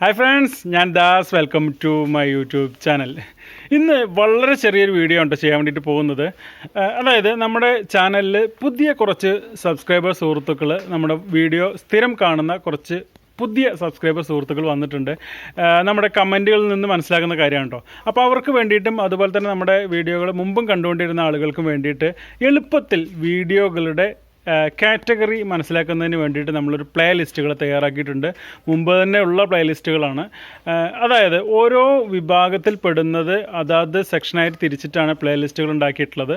Hi friends ഞാൻ Das. Welcome to my YouTube channel ഇന്ന് വളരെ ചെറിയൊരു വീഡിയോ ഉണ്ട് ചെയ്യാൻ വേണ്ടിയിട്ട് പോകുന്നത്. അതായത് നമ്മുടെ ചാനലിൽ പുതിയ കുറച്ച് സബ്സ്ക്രൈബർ സുഹൃത്തുക്കൾ നമ്മുടെ വീഡിയോ സ്ഥിരം കാണുന്ന കുറച്ച് പുതിയ സബ്സ്ക്രൈബർ സുഹൃത്തുക്കൾ വന്നിട്ടുണ്ട്. നമ്മുടെ കമന്റുകളിൽ നിന്ന് മനസ്സിലാക്കുന്ന കാര്യമാണ് കേട്ടോ അപ്പോൾ അവർക്ക് വേണ്ടിയിട്ടും അതുപോലെ തന്നെ നമ്മുടെ വീഡിയോകൾ മുമ്പും കണ്ടുകൊണ്ടിരുന്ന ആളുകൾക്കും വേണ്ടിയിട്ട് എളുപ്പത്തിൽ വീഡിയോകളുടെ കാറ്റഗറി മനസ്സിലാക്കുന്നതിന് വേണ്ടിയിട്ട് നമ്മളൊരു പ്ലേ ലിസ്റ്റുകൾ തയ്യാറാക്കിയിട്ടുണ്ട്. മുമ്പ് തന്നെ ഉള്ള പ്ലേ ലിസ്റ്റുകളാണ് അതായത് ഓരോ വിഭാഗത്തിൽ പെടുന്നത് അതാത് സെക്ഷനായിട്ട് തിരിച്ചിട്ടാണ് പ്ലേ ലിസ്റ്റുകൾ ഉണ്ടാക്കിയിട്ടുള്ളത്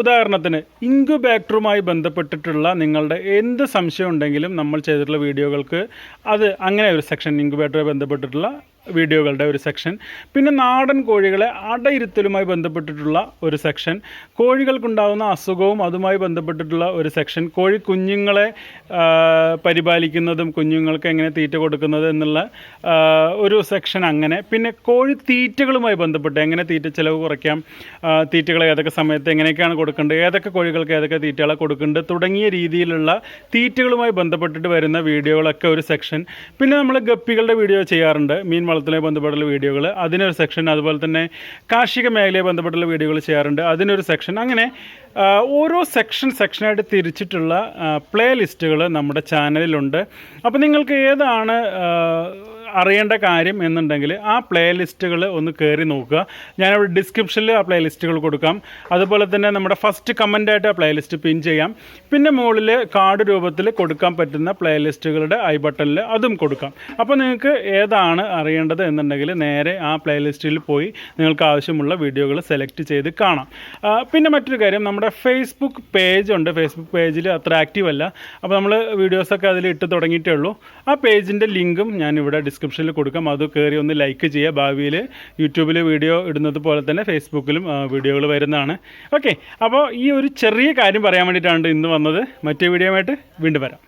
ഉദാഹരണത്തിന് ഇൻക്യുബാക്ടറുമായി ബന്ധപ്പെട്ടിട്ടുള്ള നിങ്ങളുടെ എന്ത് സംശയം ഉണ്ടെങ്കിലും നമ്മൾ ചെയ്തിട്ടുള്ള വീഡിയോകൾക്ക് അത് അങ്ങനെ ഒരു സെക്ഷൻ ഇൻക്യുബാക്ടറുമായി ബന്ധപ്പെട്ടിട്ടുള്ള വീഡിയോകളുടെ ഒരു സെക്ഷൻ. പിന്നെ നാടൻ കോഴികളെ അടയിരുത്തലുമായി ബന്ധപ്പെട്ടിട്ടുള്ള ഒരു സെക്ഷൻ. കോഴികൾക്കുണ്ടാകുന്ന അസുഖവും അതുമായി ബന്ധപ്പെട്ടിട്ടുള്ള ഒരു സെക്ഷൻ. കോഴി കുഞ്ഞുങ്ങളെ പരിപാലിക്കുന്നതും കുഞ്ഞുങ്ങൾക്ക് എങ്ങനെ തീറ്റ കൊടുക്കുന്നത് എന്നുള്ള ഒരു സെക്ഷൻ അങ്ങനെ. പിന്നെ കോഴി തീറ്റകളുമായി ബന്ധപ്പെട്ട് എങ്ങനെ തീറ്റ ചിലവ് കുറയ്ക്കാം? തീറ്റകൾ ഏതൊക്കെ സമയത്ത് എങ്ങനെയൊക്കെയാണ് കൊടുക്കേണ്ടത്? ഏതൊക്കെ കോഴികൾക്ക് ഏതൊക്കെ തീറ്റകളെ കൊടുക്കേണ്ടത്? തുടങ്ങിയ രീതിയിലുള്ള തീറ്റകളുമായി ബന്ധപ്പെട്ടിട്ട് വരുന്ന വീഡിയോകളൊക്കെ ഒരു സെക്ഷൻ. പിന്നെ നമ്മൾ ഗപ്പികളുടെ വീഡിയോ ചെയ്യാറുണ്ട്. മീൻ വളർത്തലുമായി ബന്ധപ്പെട്ടുള്ള വീഡിയോകൾ അതിനൊരു സെക്ഷൻ അതുപോലെ തന്നെ കാർഷിക മേഖലയെ ബന്ധപ്പെട്ടുള്ള വീഡിയോകൾ ചെയ്യാറുണ്ട്. അതിനൊരു സെക്ഷൻ അങ്ങനെ ഓരോ സെക്ഷൻ സെക്ഷനായിട്ട് തിരിച്ചിട്ടുള്ള പ്ലേ ലിസ്റ്റുകൾ നമ്മുടെ ചാനലിലുണ്ട് അപ്പോൾ നിങ്ങൾക്ക് ഏതാണ് അറിയേണ്ട കാര്യം എന്നുണ്ടെങ്കിൽ ആ പ്ലേ ലിസ്റ്റുകൾ ഒന്ന് കയറി നോക്കുക. ഞാനവിടെ ഡിസ്ക്രിപ്ഷനിൽ ആ പ്ലേ ലിസ്റ്റുകൾ കൊടുക്കാം. അതുപോലെ തന്നെ നമ്മുടെ ഫസ്റ്റ് കമന്റായിട്ട് ആ പ്ലേ ലിസ്റ്റ് പിൻ ചെയ്യാം. പിന്നെ മുകളിൽ കാർഡ് രൂപത്തിൽ കൊടുക്കാൻ പറ്റുന്ന പ്ലേ ലിസ്റ്റുകളുടെ ഐ ബട്ടണിൽ അതും കൊടുക്കാം. അപ്പോൾ നിങ്ങൾക്ക് ഏതാണ് അറിയേണ്ടത് എന്നുണ്ടെങ്കിൽ നേരെ ആ പ്ലേ ലിസ്റ്റിൽ പോയി നിങ്ങൾക്ക് ആവശ്യമുള്ള വീഡിയോകൾ സെലക്ട് ചെയ്ത് കാണാം. പിന്നെ മറ്റൊരു കാര്യം നമ്മുടെ ഫേസ്ബുക്ക് പേജ് ഉണ്ട്. ഫേസ്ബുക്ക് പേജിൽ അത്ര ആക്റ്റീവ് അല്ല. അപ്പോൾ നമ്മൾ വീഡിയോസൊക്കെ അതിൽ ഇട്ട് തുടങ്ങിയിട്ടേ ഉള്ളൂ. ആ പേജിന്റെ ലിങ്കും ഞാനിവിടെ ഡിസ്ക്രിപ്ഷനിൽ കൊടുക്കാം. അത് കയറി ഒന്ന് ലൈക്ക് ചെയ്യുക. ഭാവിയിൽ യൂട്യൂബിൽ വീഡിയോ ഇടുന്നത് പോലെ തന്നെ ഫേസ്ബുക്കിലും വീഡിയോകൾ വരുന്നതാണ്. ഓക്കെ അപ്പോൾ ഈ ഒരു ചെറിയ കാര്യം പറയാൻ വേണ്ടിയിട്ടാണ് ഇന്ന് വന്നത്. മറ്റേ വീഡിയോ ആയിട്ട് വീണ്ടും വരാം.